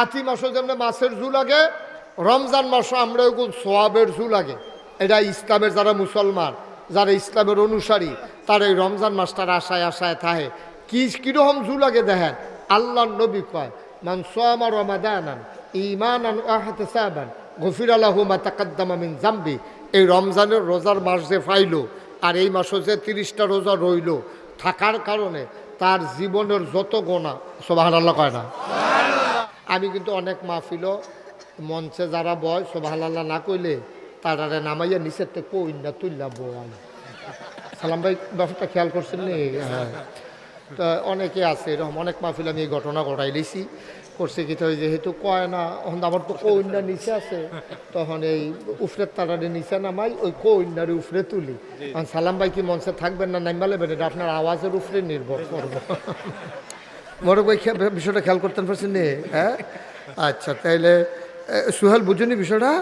কাতি মাসও যেমন মাছের জু লাগে, রমজান মাসও আমরা ওগুলো সোয়াবের জু লাগে। এটা ইসলামের যারা মুসলমান, যারা ইসলামের অনুসারী, তার এই রমজান মাসটার আশায় আশায় থাহে কি, কীরকম জু লাগে দেখেন? আল্লাহ নবী কয়, মান সোয়ামা রমাদানান ইমানান আহাতে সাবান গফির আল্লাহু মা তাকাদ্দামা মিন জাম্বি এই রমজানের রোজার মাস যে ফাইলো, আর এই মাসও যে তিরিশটা রোজা রইল, থাকার কারণে তার জীবনের যত গোনা সোবাহান আল্লাহ কয় না? আমি কিন্তু অনেক মাহফিল মঞ্চে যারা বয় সোবাহান আল্লাহ না কইলে তারারে নামাইয়া নিচের থেকে কই না তুললা বয়। সালাম ভাই ব্যাপারটা খেয়াল করছেন নি? হ্যাঁ। তা অনেকে আছে এরকম অনেক মাহফিল আমি এই ঘটনা ঘটাই দিছি। করছে কি তো যেহেতু কয় না এখন আমার তো কইন্যা নিচে আছে তখন এই উফরের তারারে নিচে নামাই ওই কইন্যারে উফরে তুলি। কারণ সালাম ভাই কি মঞ্চে থাকবেন না নাইমা লেবেন এটা আপনার আওয়াজের উপরে নির্ভর করব। মোরক ভাই বিষয়টা খেয়াল করতেন পারছেন নি? হ্যাঁ? আচ্ছা তাইলে সুহেল বুঝুনি বিষয়টা?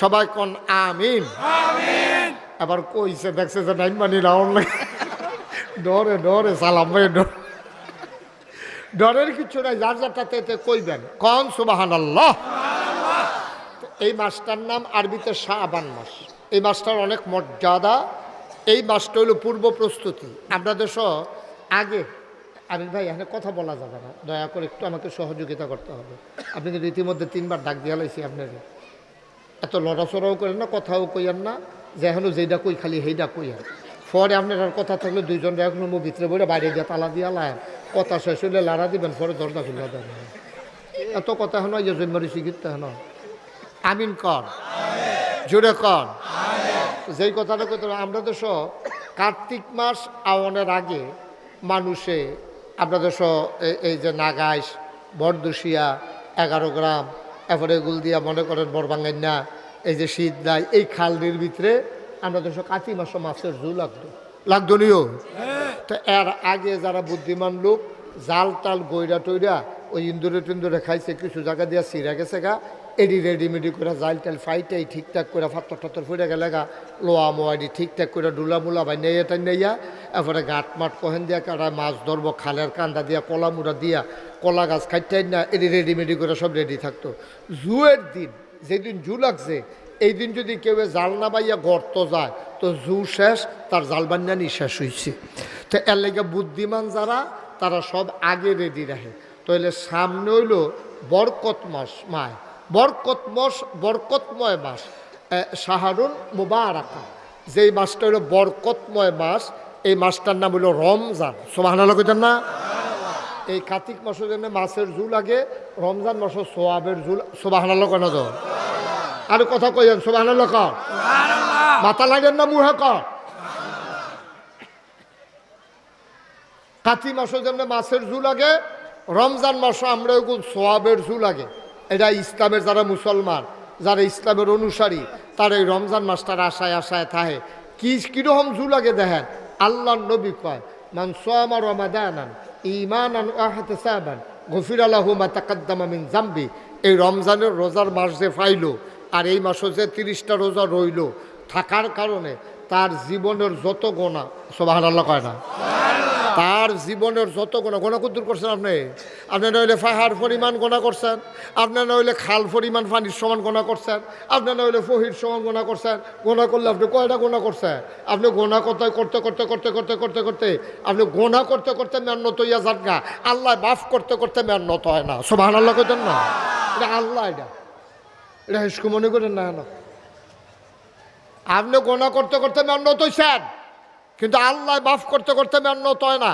সবাই কন আমিন? আবার কইছে দেখছে যে নাইন মানি রাউন্ড লাগে ডরে ডরে সালাম ভাই ডর। ডরের কিছু নাই যার যারটাতে এতে কইবেন। কন সুবাহান আল্লাহ এই মাসটার নাম আরবিতে শাহবান মাস। এই মাসটার অনেক মর্যাদা। এই মাসটা হলো পূর্ব প্রস্তুতি। আপনাদের সহ আগে আমির ভাই, এখানে কথা বলা যাবে না। দয়া করে একটু আমাকে সহযোগিতা করতে হবে। আপনি কিন্তু ইতিমধ্যে তিনবার ডাক দিয়ে লাইছি আপনাকে এত লড়াচড়াও করেন না, কথাও কইয়ান না। যে এখনও যেটা কই, খালি সেইটা কইয়ান। পরে আপনার আর কথা থাকলে দুইজন মুখ ভিতরে বলে বাইরে দিয়ে তালা দিয়া লায়। কথা শেষ হলে লাড়া দিবেন, পরে দরজা খুলে দেন। এত কথা এখন যে জন্মারি শিখিত হেন আমিন কর। জোরে কর। যেই কথাটা কইতে আমরা দেশ কার্তিক মাস আওয়ানের আগে মানুষে আপনাদের সহ এই যে নাগাইশ, বরদুশিয়া, এগারো গ্রাম, এরপরে গুল দিয়া মনে করেন বরবাঙ্গাইনা এই যে শীত দেয় এই খালটির ভিতরে আমরা দেশ কাতি মাসে মাছের জু লাগতো। লাগতো নিও তো এর আগে যারা বুদ্ধিমান লোক জাল টাল গইরা টইরা ওই ইন্দুরে টিন্দুরে খাইছে, কিছু জায়গা দিয়া সিরা গেছে গা এডি রেডিমেডি করে জাল টাল ফাইটাই ঠিকঠাক করে ফাত্তর টাত্তর ফুটে গেলে গা, লোয়া মোয়াডি ঠিকঠাক করে ডুলা মুলা বাই নেই এটা নেইয়া, এরপরে গাঁট মাঠ কহেন দিয়া কারা মাছ ধরবো, খালের কান্দা দিয়া, কলা মুড়া দিয়া, কলা গাছ খাইটাই না, এডি রেডিমেডি করে সব রেডি থাকতো। জুয়ের দিন, যেদিন জু লাগছে, এই দিন যদি কেউ জাল না বাইয়া গর্ত যায়, তো জু শেষ, তার জাল বান্যানি শেষ হয়েছে তো এর লেগে বুদ্ধিমান যারা, তারা সব আগে রেডি রাখে। তাহলে সামনে হইল বরকত মাস, মায়। বরকত মাস বরকতময় মাস। শাহরুন মুবারাকা। যেই মাসটা হলো বরকতময় মাস এই মাসটার নাম হলো রমজান। সোমাহানা কইতেন না? এই কার্তিক মাসের জন্য মাছের জু লাগে রমজান মাসের সোয়াবের জুল। সোবাহানা কেন তো? আর কথা কইেন সোবাহানা কর মাথা লাগেন না মুহে কর কাতি মাসের জন্য মাছের জু লাগে রমজান মাসে আমরা ওগুলো সোয়াবের জু লাগে এটা ইসলামের যারা মুসলমান, যারা ইসলামের অনুসারী, তার এই রমজান মাসটার আশায় আশায় থাহে কি, কীরকম জু লাগে দেখেন? আল্লাহ নবী কয়, মান সোয়ামা রমাদানান ইমানান আহাতে সাবান গফির আল্লাহু মা তাকাদ্দামা জাম্বি এই রমজানের রোজার মাস যে ফাইলো, আর এই মাসে যে তিরিশটা রোজা রইল, থাকার কারণে তার জীবনের যত গোনা সোবাহান আল্লাহ কয় না? তার জীবনের যত গোনা গোনা কুদ্দুর করছেন আপনি। আপনি নইলে ফাহার পরিমাণ গোনা করছেন, আপনি নইলে খাল পরিমাণ পানির সমান গোনা করছেন, আপনি নইলে ফহির সমান গোনা করছেন গোনা করলে আপনি কয়টা গোনা করছেন? আপনি গোনা করতে করতে করতে করতে করতে করতে করতে, আপনি গোনা করতে করতে মেন্নত ইয়া যান না। আল্লাহ বাফ করতে করতে মেন্নত হয় না। সোভান আল্লাহ কইতেন না? এটা আল্লাহ এটা। এটা হিসকু মনে করেন না না আপনি গোনা করতে করতে মেন্নত হইছেন। কিন্তু আল্লাহ বাফ করতে করতে মেন্নত হয় না।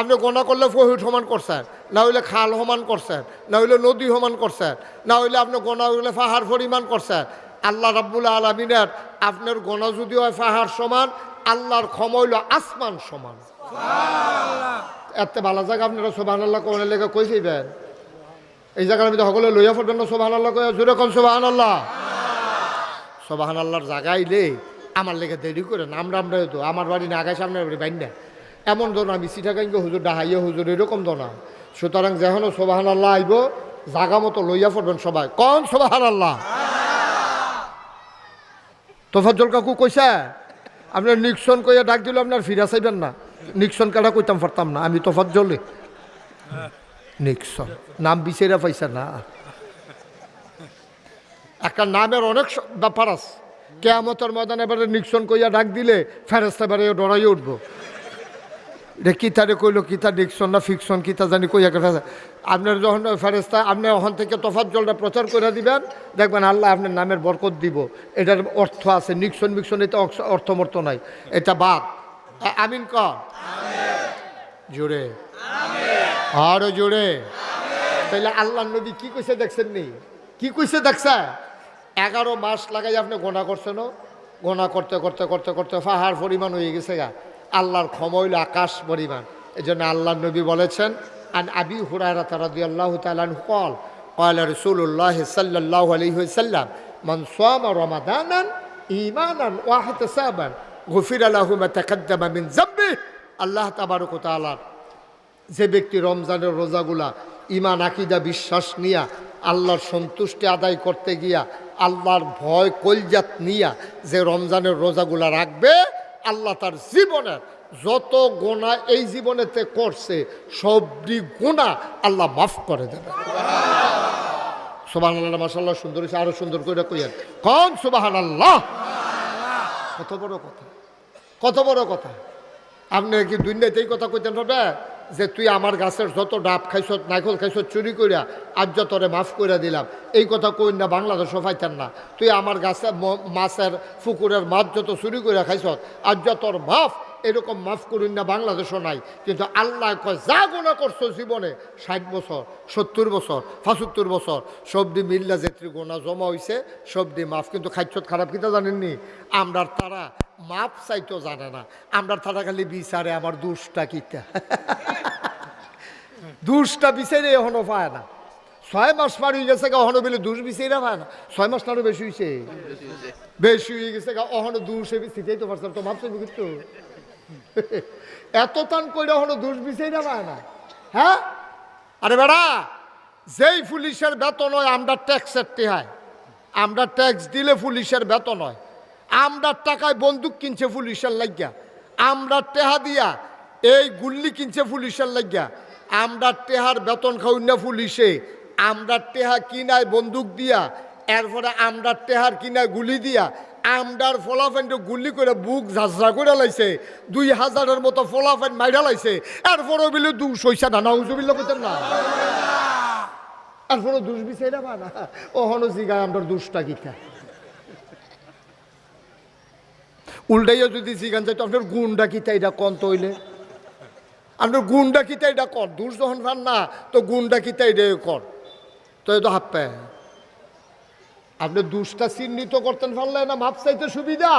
আপনি গোনা করলে ফহির সমান করছেন না হইলে খাল সমান করছেন না হইলে নদী সমান করছেন না হইলে আপনি গোনা হইলে পাহাড় পরিমাণ করছেন। আল্লাহ রাব্বুল আলমিনের আপনার গোনা যদি হয় পাহাড় সমান আল্লাহর ক্ষমা হইল আসমান সমান। এত ভালো জায়গা আপনারা সোবাহান আল্লাহ কোন লেগে কই যাইবেন? এই জায়গার মধ্যে সকলে লইয়া পড়বেন না সোবাহান আল্লাহ কয়ে জোরে কোন সোবাহান আল্লাহ। সোবাহান আল্লাহর জায়গাইলে আমার লেগে দেরি করে নাম রাম রে তো, আমার বাড়ি না আগায় সামনে বাড়ি বাইন না এমন দোনা আমি সিটাকাইঙ্গ হুজুর ডাহাইয়া হুজুর, এরকম দোনা সুতরাং যেন সোবাহান আল্লাহ আইব, জাগা মতো লইয়া পড়বেন সবাই। কন সোবাহান আল্লাহ তোফাজ্জল কাকু কইছে? আপনার নিক্সন কইয়া ডাক দিল আপনার ফিরা চাইবেন না। নিক্সন কাটা কইতাম পারতাম না, আমি তোফাজ্জলে। নিক্সন, নাম বিচারা পাইছে না। একটা নামের অনেক ব্যাপার আছে। কেয়ামতের ময়দানে এবারে নিক্সন কইয়া ডাক দিলে ফেরেস্তা এবারে ডরাই উঠবো। এটা কিতারে কইলো, কিতা ডিকশন না ফিকশন কিতা জানি কইয়া কথা আপনার যখন ফেরেস্তা আপনি ওখান থেকে তফাত জলটা প্রচার করে দিবেন, দেখবেন আল্লাহ আপনার নামের বরকত দিব। এটার অর্থ আছে, নিক্সন মিক্সন এটা অর্থমর্থ নাই, এটা বাদ। আমিন ক? জোরে। আরও জোরে। তাইলে আল্লাহ নবী কি কইছে দেখছেন নি কি কইছে দেখছে? এগারো মাস লাগাই আপনি গোনা করছেন গোনা করতে করতে করতে করতে পাহাড় পরিমাণ হয়ে গেছে গা আল্লাহর ক্ষমা হইল আকাশ পরিমাণ এই জন্য আল্লাহ নবী বলেছেন আন আবি হুরায়রা রাদি আল্লাহ তালান কল قال رسول الله صلى الله عليه وسلم من صام رمضانا إيمانا واحتسابا غفر له ما تقدم من ذنبه আল্লাহ তাবারক তাআলা যে ব্যক্তি রমজানের রোজাগুলা ইমান আকিদা বিশ্বাস নিয়া আল্লাহর সন্তুষ্টি আদায় করতে গিয়া আল্লাহর ভয় কলজাত নিয়া যে রমজানের রোজাগুলা রাখবে, আল্লাহ তার জীবনের যত গোনা এই জীবনেতে করছে, সবটি গোনা আল্লাহ মাফ করে দেবে। সোবাহ আল্লাহ মাসাল্লাহ সুন্দর হয়েছে আরও সুন্দর করে কইয়েন। কন সুবাহান আল্লাহ কত বড় কথা, কত বড় কথা। আপনি কি দুনিয়াতেই কথা কইতেন হবে যে তুই আমার গাছের যত ডাব খাইছ নাইকল খাইছ, চুরি করিয়া আজ যতরে মাফ করে দিলাম। এই কথা কই না, বাংলাদেশও পাইতেন না। তুই আমার গাছে মাছের, পুকুরের মাছ যত চুরি করিয়া খাইছ, আজ যতর মাফ এরকম মাফ করুন না বাংলাদেশও নাই। কিন্তু আল্লাহ কয় যা গুণা করছ জীবনে ষাট বছর সত্তর বছর পঁচাত্তর বছর সবদি মিল্লা যেত্রী গোনা জমা হইছে সবদি মাফ। কিন্তু খাইছত খারাপ কিতা জানেননি? আমরা তারা মাপ চাইতো জানে না। আমরা তারা খালি বিচারে আমার দুষ্টা কিতা। দুষ্টা বিচারে এখনও পায় না। ছয় মাস পার হয়ে গেছে গা অহনো বেলে দুষ বিচারে পায় না। ছয় মাস তারও বেশি হয়েছে বেশি হয়ে গেছে গা অহনো দুষে সিটাই তো পারতাম তো কিন্তু। এত টান করে অহনো দুষ পায় না। হ্যাঁ? আরে বেড়া, যেই পুলিশের বেতন হয়, আমরা ট্যাক্সের টেহায়। আমরা ট্যাক্স দিলে পুলিশের বেতন হয়। আমরা টাকায় বন্দুক কিনছে পুলিশের লাগিয়া আমরা টেহা দিয়া এই গুল্লি কিনছে পুলিশের লাগিয়া আমরা টেহার বেতন খাই না পুলিশে। আমরা টেহা কিনায় বন্দুক দিয়া, এরপরে আমরা টেহার কিনায় গুলি দিয়া আমরার ফলাফেন্ট গুলি করে বুক ঝাঁঝরা করে লাইছে, দুই হাজারের মতো ফলাফেন মাইরা লাইছে। এরপরে বিলে দু সইসা না না উজুবিল্লা করতেন না। এরপরে দুষ বিচাই না না ওহনো জিগায় আমরা দুষ্টা গীতা উল্টাইয়া যদি জিগান যাই তো আপনার গুণটা কিতা এটা কন তৈলে আপনার গুণটা কিতা এটা কর দুষ যখন পান না, তো গুণটা কিতা এটা কর তো এই তো হাত পায় আপনি দুষ্টা চিহ্নিত করতেন পারলে না মাপ চাইতে সুবিধা?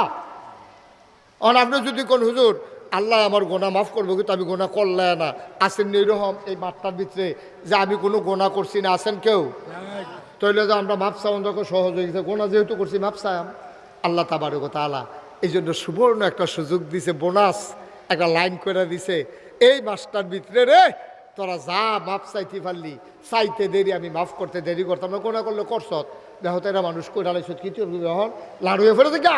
আর আপনি যদি কোন হুজুর, আল্লাহ আমার গোনা মাফ করব কিন্তু আমি গোনা করলে না আসেন এরকম এই মাঠটার ভিতরে, যে আমি কোনো গোনা করছি না আসেন কেউ? তৈলে যে আমরা মাপ চাওয়ান যখন সহযোগিতা গোনা যেহেতু করছি মাপ চাইম আল্লাহ কথা আলা এই জন্য সুবর্ণ একটা সুযোগ দিছে, বোনাস, একটা লাইন করে দিছে, এই মাসটার ভিতরে রে তোরা যা মাপ চাইতে পারলি, চাইতে দেরি, আমি মাফ করতে দেরি করতাম। না গোনা করলে করছত দেখো তো এরা মানুষ লাইছত কি তুই এখন? লাড়ুয়ে ফেলে দেখা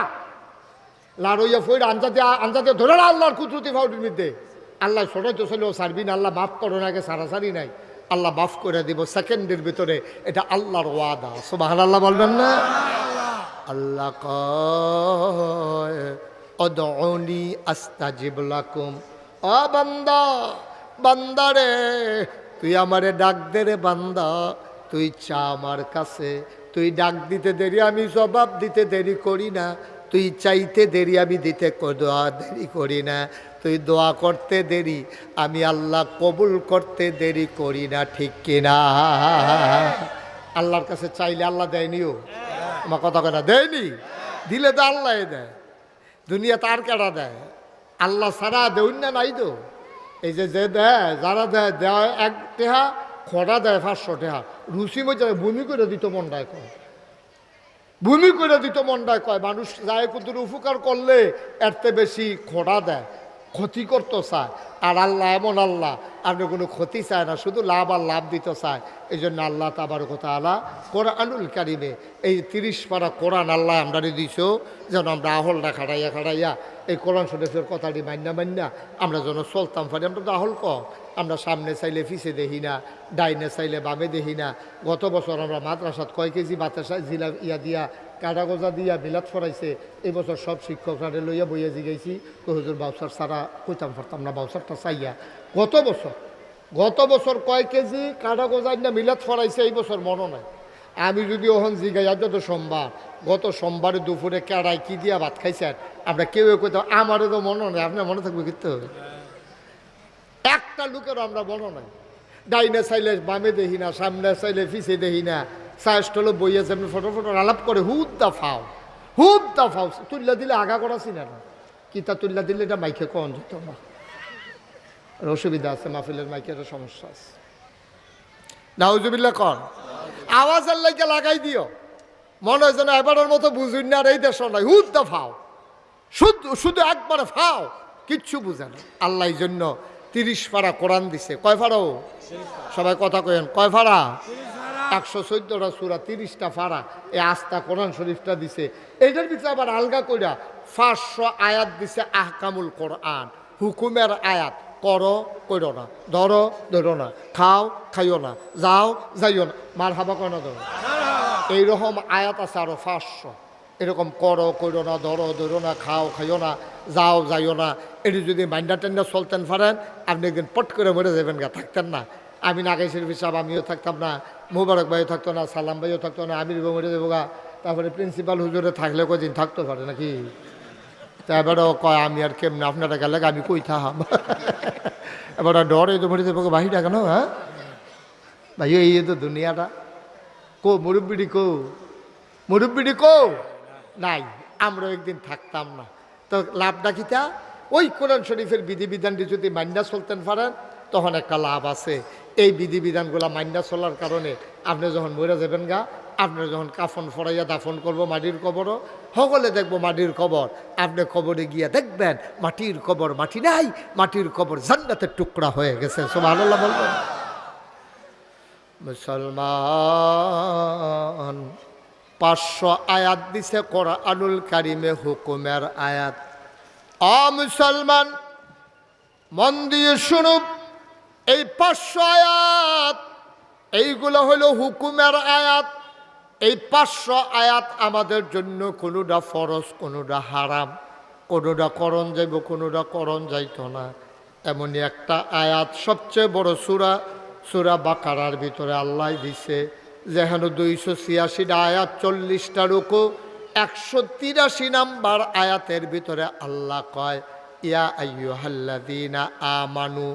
লাড়ইয়া ফইর আঞ্জাতে আঞ্জাতে ধরে না আল্লাহর কুদরতি ফাউটির মধ্যে। আল্লাহ ছোটাই তো চলেও সারবি না আল্লাহ মাফ করো না, আগে সারাসারি নাই। আল্লাহ মাফ করে দিব সেকেন্ডের ভিতরে, এটা আল্লাহর ওয়াদা। সুবাহান আল্লাহ বলবেন না? আল্লাহ কয় অদনি আস্তাজিব লাকুম। অ বান্দা বান্দা রে তুই আমারে ডাক দে রে বান্দা, তুই চা আমার কাছে। তুই ডাক দিতে দেরি, আমি জবাব দিতে দেরি করি না। তুই চাইতে দেরি, আমি দিতে দোয়া দেরি করি না। তুই দোয়া করতে দেরি, আমি আল্লাহ কবুল করতে দেরি করি না, ঠিক কিনা আল্লাহর কাছে চাইলে আল্লাহ দেয়নিও আমার কথা কথা দেয়নি? দিলে তো আল্লাহ দেয়। দুনিয়া তার কেডা দেয়? আল্লাহ সারা দেউন না, নাই তো। এই যে যে দেয়, যারা দেয় দেয় এক টেহা খরা দেয় পাঁচশো টেহা। রুচি মজা বমি করে দিত মন্ডায় কয়। ভূমি করে দিত মন্ডায় কয়। মানুষ যায় কুতুর উপকার করলে এরতে বেশি খরা দেয়। ক্ষতি করতো চায়। আর আল্লাহ এমন আল্লাহ আপনি কোনো ক্ষতি চায় না, শুধু লাভ আর লাভ দিতে চায়। এই জন্য আল্লাহ তাবার কথা আলা কোরআনুল কারিমে এই তিরিশ পারা কোরআন আল্লাহ আমরা দিছ যেন আমরা আহলটা খাটাইয়া খাটাইয়া এই কোরআন শরীফের কথাটি মান্না মান্না আমরা যেন চলতাম পারি। আমরা তো আহল ক আমরা সামনে চাইলে ফিসে দেখি না, ডাইনে চাইলে বামে দেখি না। গত বছর আমরা মাদ্রাসাত কয় কেজি বাতাসা জিলা ইয়া দিয়া, কাটা গোজা দিয়া বিলাত ফরাইছে এবছর বছর সব শিক্ষকরা লইয়া বইয়া জিগাইছি, তো হুজুর বাউসার সারা কইতাম পারতাম না, বাউসারটা চাইয়া গত বছর গত বছর কয় কেজি কাটা গোজা না মিলাত ফরাইছে এই বছর মনে নাই। আমি যদি ওহন জিগাই আজ তো সোমবার গত সোমবারে দুপুরে কেড়াই কি দিয়া ভাত খাইছেন আমরা কেউ কইতাম আমারও তো মনে নেই, আপনার মনে থাকবে কিন্তু হবে? একটা লোকেরও আমরা মনে নাই। ডাইনে চাইলে বামে দেখি না, সামনে চাইলে পিছে দেখি না সাইস্টলে বইয়া যেমনি ফটো ফটো আলাপ করে, হুদ দা ফাও, হুদ দা ফাও, তুল্লা দিলে আগা করা চিনে না। কিতা তুল্লা দিলে এটা মাইকে কন যেত না। আর অসুবিধা আছে, মাহফিলের মাইকের সমস্যা আছে। নাউজুবিল্লা কন। আওয়াজের লাইকে লাগাই দিও। মনে হয় যেন এবারের মতো বুঝুন না আর এই দেশ নাই হুদ দা ফাও। শুধু শুধু একবারে ফাও, কিচ্ছু বুঝে না। আল্লাহ জন্য তিরিশ পাড়া কোরআন দিছে। কয় ফাড়াও সবাই কথা কয়েন কয় ফাড়া একশো চোদ্দটা সুরা, তিরিশটা ফাড়া এই আস্থা কোরআন শরীফটা দিছে। এইটার ভিতরে আবার আলগা কইরা, পাঁচশো আয়াত দিছে আহকামুল কোরআন। হুকুমের আয়াত। করো করো না। ধরো ধরো না। খাও, খাইও না। যাও, যাইও না। মার হাবা কেন ধরো? এইরকম আয়াত আছে আরও পাঁচশো। এরকম করো করো না। ধরো ধরো না। খাও, খাইও না। যাও, যাইও না। এটি যদি মাইন্ডা টেন্ডা চলতেন পারেন আপনি একদিন পট করে মরে যাবেন গা। থাকতেন না। আমি নাগাই শরীফ সাহেব আমিও থাকতাম না। মুবারক ভাইও থাকতো না, সালাম ভাইও থাকতো না। আমির মরে যাব গা। তারপরে প্রিন্সিপাল হুজুরে থাকলে কদিন থাকতে পারে নাকি? তা এবারও কয়, আমি আর কেমনে আপনারা গেলে আমি কই থাম এবার ডরে তো মরে যাব বাহিরা কেন হ্যাঁ? ভাই, এই তো দুনিয়াটা। কো মুরব্বিডি কো? মুরব্বিডি কো? নাই আমরা একদিন থাকতাম না। তো লাভটা কিতা ওই কোরআন শরীফের বিধিবিধানটি যদি মান্যা চলতেন পারেন তখন একটা লাভ আছে। এই বিধিবিধানগুলো মান্যা চলার কারণে আপনি যখন মরে যাবেন গা আপনি যখন কাফন ফরাইয়া দাফন করব, মাটির কবরও, সকলে দেখব মাটির কবর। আপনি কবরে গিয়া দেখবেন, মাটির কবর মাটি নাই, মাটির কবর জান্নাতের টুকরা হয়ে গেছে। সব আল্লাহ বলবেন। মুসলমান, পাঁচশো আয়াত দিছে কোরআনুল কারিমে হুকুমের আয়াত। অ মুসলমান, মন দিয়ে শুনুক, এই পাঁচশো আয়াত, এইগুলো হলো হুকুমের আয়াত। এই পাঁচশো আয়াত আমাদের জন্য কোনোটা ফরজ কোনোটা হারাম কোনোটা করণ যাইব কোনোটা করণ যাইতো না। এমনই একটা আয়াত সবচেয়ে বড় সুরা সুরা বাকারার ভিতরে আল্লাহ দিছে যেহেন দুইশো ছিয়াশিটা আয়াত চল্লিশটা রুকু একশো তিরাশি নাম্বার আয়াতের ভিতরে আল্লাহ কয় ইয়া আইয়ুহাল্লাযীনা আমানু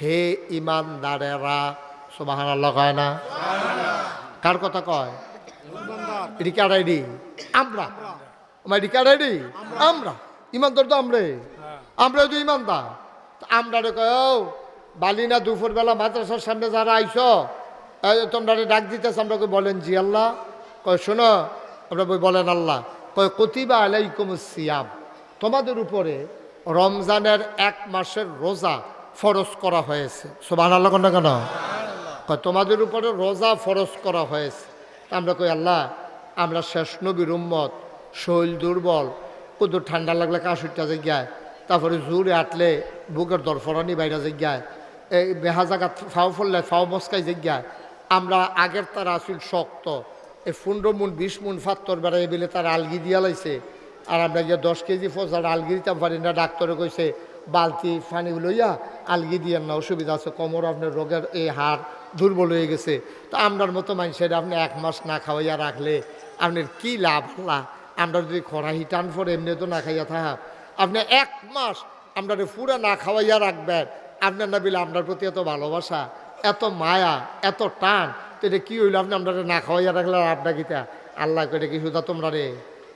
হে ইমানদারেরা। সুবহান আল্লাহ কয় না? কার কথা কয়? এটি কার আইডি? আমরা। আমার এটি কার আইডি? আমরা। ইমানদার তো আমরা। আমরা তো ইমানদার। আমরা রে বালিনা দুপুরবেলা মাদ্রাসার সামনে যারা আইস তোমরা ডাক দিতেছ, আমরা বলেন জি আল্লাহ। কয়, শোনো, আমরা বলেন আল্লাহ। কয়, কতিবা আলাইকুম সিয়াম। তোমাদের উপরে রমজানের এক মাসের রোজা ফরজ করা হয়েছে। সোবান আল্লাহ কেন? কেন তোমাদের উপরে রোজা ফরজ করা হয়েছে। আমরা কই, আল্লাহ আমরা শেষ নবীর উম্মত, শৈল দুর্বল কত ঠান্ডা লাগলে কাশুরটা জায়গায় তারপরে জোরে আটলে বুকের দরফরানি বাইরে জায়গায় এই বেহা জায়গা ফাও ফললে ফাও মস্কাই জায়গায় আমরা আগের তার আসিল শক্ত, এই পনেরো মুন, বিশ মুন ফাত্তর বেড়াই বেলে তার আলগি দিয়া লাইছে। আর আমরা গিয়ে দশ কেজি ফসার আলগি দিতে পারি না ডাক্তারে কইছে, বালতি পানি লইয়া আলগি দিয়ে না, অসুবিধা আছে, কোমর আপনার রোগের এই হাড় দুর্বল হয়ে গেছে। তো আমরার মতো মানুষের আপনি এক মাস না খাওয়াইয়া রাখলে আপনার কি লাভ? হলা আমরা যদি খরাহি টান পরে এমনি তো না খাইয়া থাকা আপনি এক মাস আমরা ফুরা না খাওয়াইয়া রাখবেন। আপনার না বিলে আপনার প্রতি এত ভালোবাসা, এত মায়া, এত টান, তো এটা কী হইল? আপনি আমরা না খাওয়াইয়া রাখলেন আপনাকে আল্লাহ করে কি শুধু তোমরা রে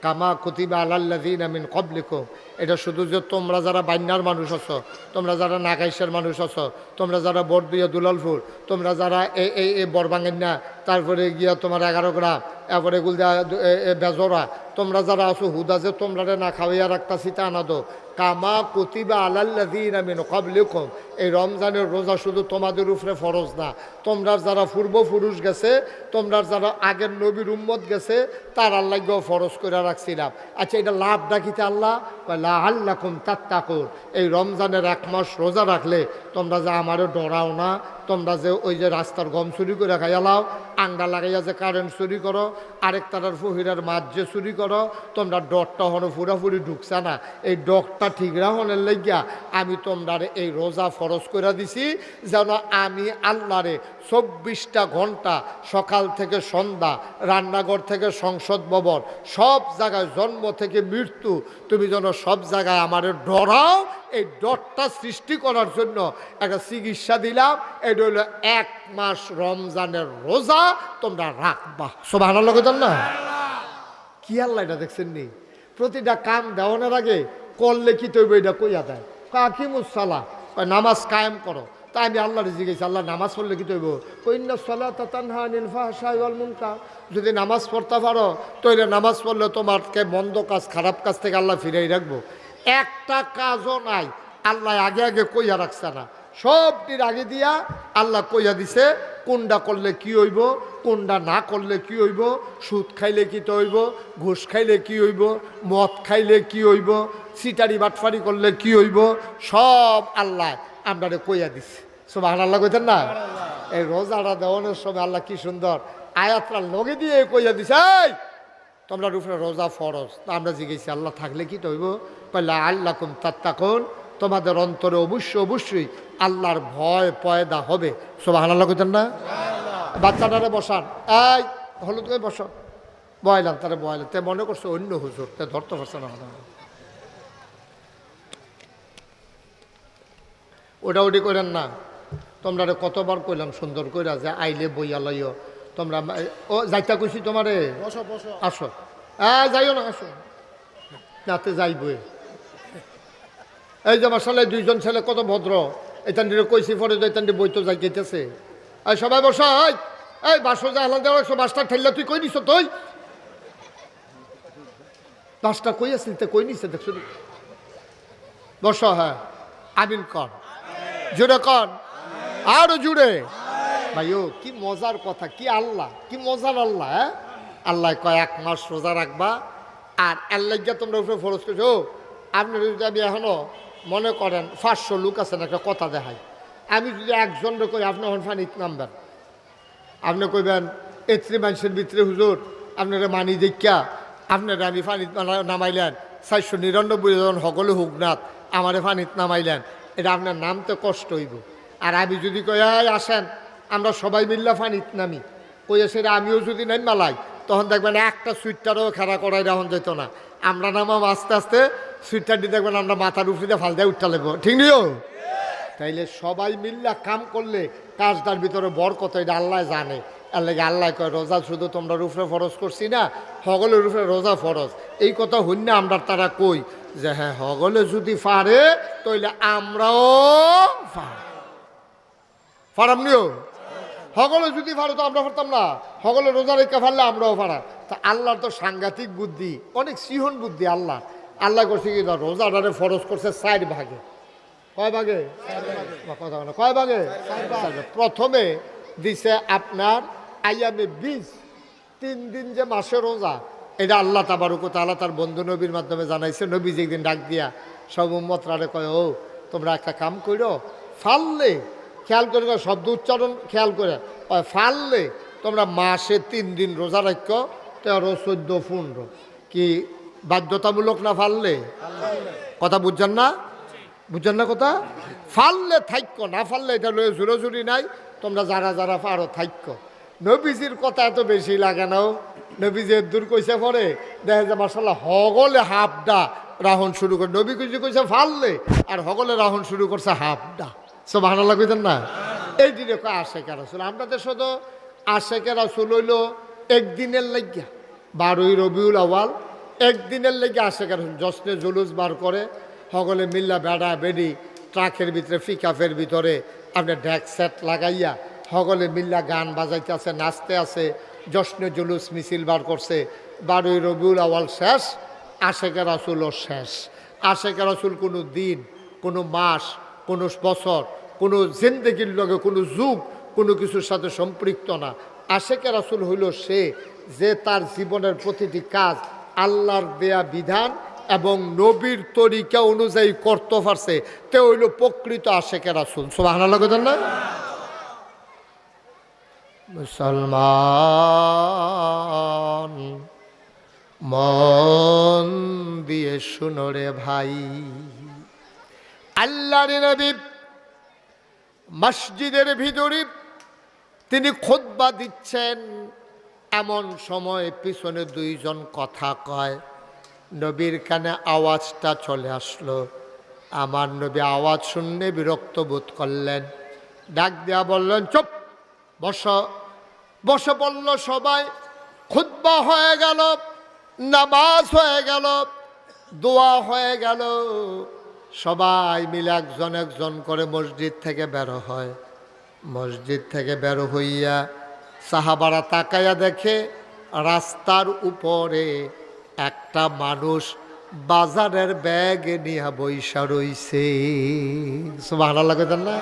কামা কতিবা আল্লাদিন আমিন কবলিকুম এটা শুধু যে তোমরা যারা বান্যার মানুষ আছো, তোমরা যারা নাগাইশের মানুষ আছো, তোমরা যারা বরদুইয়া দুলালপুর, তোমরা যারা এই এই এই বরবাঙ্গিনা তারপরে গিয়া তোমার এগারো গ্রাম এরপরে গুলদা বেজরা তোমরা যারা আছো হুদা যে তোমরা না খাওয়াইয়া রাখতাছি তা না দো কামা কতিবা আলাল্লাদিন কবলিকম এই রমজানের রোজা শুধু তোমাদের উপরে ফরজ না। তোমরা যারা পূর্বপুরুষ গেছে তোমরা যারা আগের নবীর উম্মত গেছে, তার আল্লাহকেও ফরজ করে রাখছিলাম। আচ্ছা এটা লাভ ডাকিতে আল্লাহ? আল্লাহ কুম তাত্তাকুর এই রমজানের এক মাস রোজা রাখলে তোমরা যে আমারও ডরাও না তোমরা যে ওই যে রাস্তার গম চুরি করে খাইয়ালাও আঙ্গা লাগাইয়া যে কারেন্ট চুরি করো, আরেক তারার ফহিরার মাছ যে চুরি করো, তোমরা ডরটা হনো ফুরাফুরি ঢুকছে না। এই ডকটা ঠিক রাহনের লাগিয়া আমি তোমরা এই রোজা ফরজ করে দিছি, যেন আমি আল্লাহরে চব্বিশটা ঘণ্টা সকাল থেকে সন্ধ্যা, রান্নাঘর থেকে সংসদ ভবন, সব জায়গায় জন্ম থেকে মৃত্যু, তুমি যেন সব জায়গায় আমার ডরাও এই ডরটা সৃষ্টি করার জন্য একটা চিকিৎসা দিলাম। এটা হলো এক মাস রমজানের রোজা, তোমরা রাখবা। সব আনার লোক না? কি আল্লাহ এটা দেখছেন নি প্রতিটা কাম দেওয়ানোর আগে করলে কি তৈব এটা কইয়া দেয়? কাকিমুসালা নামাজ কায়েম করো। তাই আমি আল্লাহর জিজ্ঞেস আল্লাহ, নামাজ পড়লে কি তৈব? কইন্না সলা তানহা মুনকা যদি নামাজ পড়তে পারো তৈলে নামাজ পড়লে তোমারকে মন্দ কাজ, খারাপ কাজ থেকে আল্লাহ ফিরাই রাখব। একটা কাজও নাই। আল্লাহ আগে আগে কইয়া রাখছে না। সবটির আগে দিয়া আল্লাহ কইয়া দিছে কোনটা করলে কি হইব কোনটা না করলে কি হইব সুদ খাইলে কি তো হইব ঘুষ খাইলে কি হইব মদ খাইলে কি হইব সিটারি বাটফারি করলে কি হইব সব আল্লাহ আমরা কইয়া দিছে। সব আল্লাহ কইতেন না? এই রোজাটা দেওয়ানোর সময় আল্লাহ কি সুন্দর। আয়াতটা লগে দিয়ে কইয়া দিছে তোমরা উপরে রোজা ফরজ। তা আমরা জিজ্ঞেসি আল্লাহ থাকলে কি তৈব কইলা আল্লাহ কুম তাত্তাকুন তোমাদের অন্তরে অবশ্যই অবশ্যই আল্লাহর ভয় পয়দা হবে। সব আল্লাহ কইতেন না? বাচ্চাটারে বসান। এই হলুদ করে বস। বয়লাম তারা বয়লাম তে মনে করছে অন্য হুজুর। তে ধরতে পারছে না ওটা ওটি করেন না। তোমরা কতবার কইলাম সুন্দর কইরা যে আইলে বইয়া লইও। তোমরা ও যাইতা কইছি তোমারে? আসো। হ্যাঁ যাইও না আসো। যাতে যাইবই। এই যে আমার সালে দুইজন ছেলে কত ভদ্র। এতান্ডিরে কইছি পরে যে এতান্ডি বই তো যাই এই সবাই বসো এই বাসো যা দেওয়া একশো বাসটা ঠেললে তুই কই নিছ তুই? বাসটা কই আসিল তে কই নিছে দেখছ বসো হ্যাঁ। আমিন কর। জুড়ে কর। আরও জুড়ে। ভাইও কি মজার কথা কি আল্লাহ কি মজার আল্লাহ হ্যাঁ? আল্লাহ কয় এক মাস রোজা রাখবা আর আল্লাহ তোমরা উপরে ফরজ করছ। ও, আপনি যদি আমি এখনও মনে করেন পাঁচশো লোক আছেন একটা কথা দেখাই। আমি যদি একজন কই, আপনি এখন ফানিত নামবেন আপনি কইবেন, এত্রি মানুষের ভিতরে হুজুর, আপনারা মানি দেখা আপনারা আমি ফানিত নামা- নামাইলেন। চারশো নিরানব্বই জন সকলে হুকনাথ আমারে ফানিত নামাইলেন। এটা আপনার নামতে কষ্ট হইব। আর আমি যদি কই "এই আসেন, আমরা সবাই মিল্লা ফানিত নামি। কইয়া সেটা আমিও যদি নেন মালাই, তখন দেখবেন একটা সুইটটারও খেলা করাই রাখুন যেত না। আমরা নামাম আস্তে আস্তে সুইটটারটি দেখবেন আমরা মাথার উপরে ফাল দিয়ে উঠতে ঠিক নিও? তাইলে সবাই মিল্লা কাম করলে কাজটার ভিতরে বর কত এটা আল্লাহ জানে। লাগে আল্লাহ কয়, রোজা শুধু তোমরা রুফরে ফরজ করছি না হগলের রূপে রোজা ফরজ। এই কথা হইন আমরা তারা কই? যে হ্যাঁ হগলে যদি পারে তাইলে আমরাও ফারাম নিও? হগলে যদি পারো তো আমরা পারতাম না। হগলে রোজা রেখে পারলে আমরাও পারা তা আল্লাহর তো সাংঘাতিক বুদ্ধি, অনেক সিহন বুদ্ধি আল্লাহ আল্লাহ করছে কি না রোজাটারে ফরজ করছে চার ভাগে। কয় ভাগে? কথা বলো, কয় ভাগে? প্রথমে দিছে আপনার আইয়ামে বীজ। তিন দিন যে মাসে রোজা এটা আল্লাহ তাবারুক তাআলা তার বন্ধু নবীর মাধ্যমে জানাইছে। নবী যে একদিন ডাক দিয়া সব উম্মতরারে কয় ও তোমরা একটা কাম করো ফাললে খেয়াল করে শব্দ উচ্চারণ খেয়াল করে। ফাললে তোমরা মাসে তিন দিন রোজা রাখো তেরো চোদ্দ পনেরো। কি বাধ্যতামূলক না ফাললে? কথা বুঝছেন না? বুঝছেন না কথা? ফাললে থাইক্য, না ফাললে এটা লয়ে জোরে জুরি নাই, তোমরা যারা যারা পারো থাইক্য। নবীজির কথা এত বেশি লাগে নাও নবীজি দূর কইছে পরে দেখা যায় মাসাল্লাহ হগলে হাফডা রাহন শুরু করে, নবী কিছু কইছে ফাললে, আর হগলে রাহন শুরু করছে হাফডা। সব ভালো লাগবেন না? এই দিনে কয় আশেকের আসল আমরা তো আশেকের আসল হইল একদিনের লাগিয়া বারোই রবিউল আওয়াল একদিনের লেগে আসে কারণ যশ্নে জুলুস বার করে, সকলে মিল্লা বেড়া বেড়ি, ট্রাকের ভিতরে, পিকআপের ভিতরে, আপনি ড্যাক সেট লাগাইয়া সকলে মিল্লা গান বাজাইতে আছে নাচতে আছে যশ্নে জুলুস মিছিল বার করছে। বারোই রবিউল আওয়াল শেষ আশেকের আসুলও শেষ। আশেখ রাসুল কোনো দিন, কোনো মাস, কোনো বছর, কোনো জিন্দগির লগে কোনো যুগ, কোনো কিছুর সাথে সম্পৃক্ত না। আশেখ রাসুল হইল সে যে তার জীবনের প্রতিটি কাজ আল্লাহর দেয়া বিধান এবং নবীর তরিকা অনুযায়ী করতে পারছে তে হইল প্রকৃত সবাই হানা লাগতেন না? মুসলমান, মন দিয়ে শুনো রে ভাই। আল্লাহর নবী মসজিদের ভিতরে তিনি খোদবা দিচ্ছেন। এমন সময় পিছনে দুইজন কথা কয়, নবীর কানে আওয়াজটা চলে আসলো। আমার নবী আওয়াজ শুনলে বিরক্ত বোধ করলেন। ডাক দেয়া বললেন, চুপ, বস। বসে পড়ল সবাই। খুদ্া হয়ে গেল, নামাজ হয়ে গেল, দোয়া হয়ে গেল। সবাই মিলে একজন একজন করে মসজিদ থেকে বেরো হয়। মসজিদ থেকে বেরো হইয়া সাহাবারা তাকায়া দেখে, রাস্তার উপরে একটা মানুষ বাজারের ব্যাগ নিয়ে বৈশা রইছে। ভালো লাগে না?